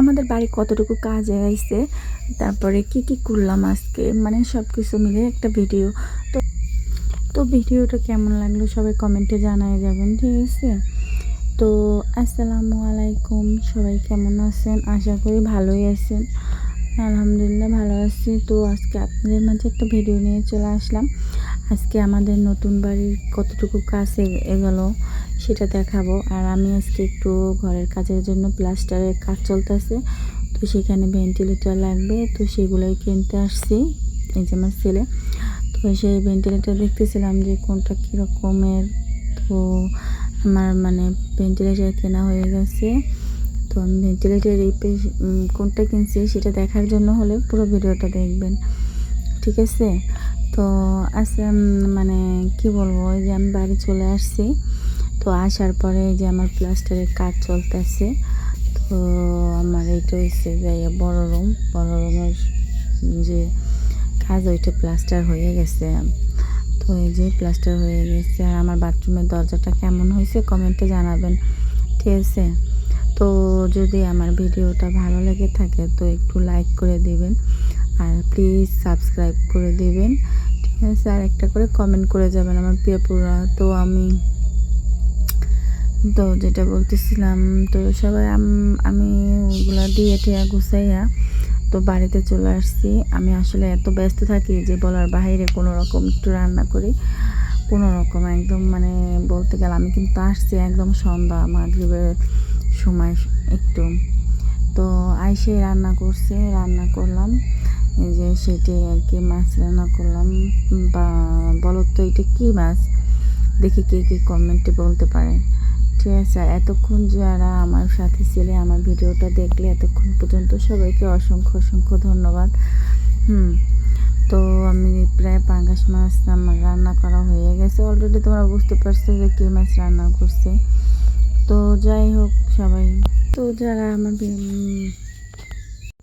আমাদের বাড়ি কতটুকু কাজ আইছে, তারপরে কি কি করলাম আজকে মানে সব কিছু মিলে একটা ভিডিও তো তো ভিডিওটা কেমন লাগল সবাই কমেন্টে জানায় যাবেন, ঠিক আছে? তো, আসসালামু আলাইকুম, সবাই কেমন আছেন? আশা করি ভালোই আছেন। আলহামদুলিল্লাহ ভালো আছি। তো আজকে আপনাদের মাঝে একটা ভিডিও নিয়ে চলে আসলাম। আজকে আমাদের নতুন বাড়ির কতটুকু কাজ এগোলো সেটা দেখাবো। আর আমি আজকে একটু ঘরের কাজের জন্য প্লাস্টারের কাজ চলতেছে। তো সেখানে ভেন্টিলেটর লাগবে। তো সেগুলোই কিনতে আসছি। এই যে আমার ছেলে। তো সেই ভেন্টিলেটর দেখতেছিলাম যে কোনটা কীরকমের। তো আমার মানে ভেন্টিলেটর কেনা হয়ে গেছে। তো আমি ভেন্টিলেটর এই কোনটা কিনছি সেটা দেখার জন্য হলে পুরো ভিডিওটা দেখবেন। ঠিক আছে? তো আজকে মানে কি বলব? যে আমি বাড়ি চলে আসছি। তো আসার পরে যে আমার প্লাস্টারের কাজ চলতেছে, তো আমার এইটা হচ্ছে যাই বড় রুম, বড় রুমের যে কাজ ওইটা প্লাস্টার হয়ে গেছে। তো এই যে প্লাস্টার হয়ে গেছে, আর আমার বাথরুমের দরজাটা কেমন হয়েছে কমেন্টে জানাবেন, ঠিক আছে? তো যদি আমার ভিডিওটা ভালো লেগে থাকে তো একটু লাইক করে দেবেন, আর প্লিজ সাবস্ক্রাইব করে দেবেন, ঠিক আছে? আর একটা করে কমেন্ট করে যাবেন আমার প্রিয়পুরা তো আমি তো যেটা বলতেছিলাম, তো সবাই আমি ওগুলো দিয়ে টিয়া গুছাইয়া তো বাড়িতে চলে আসছি। আমি আসলে এত ব্যস্ত থাকি যে বলার বাইরে কোনো রকম একটু রান্না করি, কোনো রকম একদম মানে বলতে গেলে আমি কিন্তু আসছি একদম সন্ধ্যা মাগরিবের সময় একটু। তো আইসে রান্না করছে, রান্না করলাম, এই যে সেটাই আর কি মাছ রান্না করলাম। বা বলো তো এটা কী মাছ? দেখি কে কে কমেন্টে বলতে পারে। ঠিক আছে, এতক্ষণ যারা আমার সাথে ছিলে আমার ভিডিওটা দেখলে এতক্ষণ পর্যন্ত সবাইকে অসংখ্য অসংখ্য ধন্যবাদ। হুম, তো আমি প্রায় পাঙ্গাস মাছ আমার রান্না করা হয়ে গেছে। অলরেডি তোমরা বুঝতে পারছ যে কী মাছ রান্না করছে। তো যাই হোক সবাই, তো যারা আমার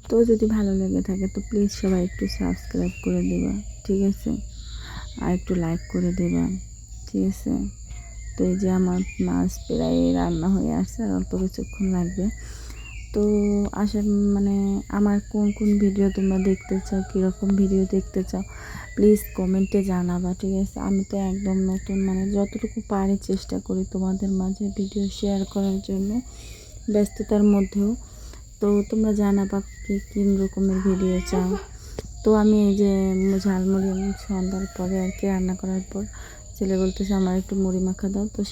তো যদি ভালো লেগে থাকে তো প্লিজ সবাই একটু সাবস্ক্রাইব করে দেবা, ঠিক আছে? আর একটু লাইক করে দেবা, ঠিক আছে? তো এই যে আমার মাছ প্রায় রান্না হয়ে আসছে আর অল্প কিছুক্ষণ লাগবে। তো আসে মানে আমার কোন কোন ভিডিও তোমরা দেখতে চাও, কীরকম ভিডিও দেখতে চাও প্লিজ কমেন্টে জানাবা, ঠিক আছে? আমি তো একদম নতুন মানে যতটুকু পারি চেষ্টা করি তোমাদের মাঝে ভিডিও শেয়ার করার জন্য ব্যস্ততার মধ্যেও। তো তোমরা জানাবা কি, কী রকমের ভিডিও চাও। তো আমি এই যে ঝালমুড়ি সন্ধ্যার পরে আর কি রান্না করার পর ছেলে বলতেছে আমার একটু মুড়ি মাখা দাও। তো সে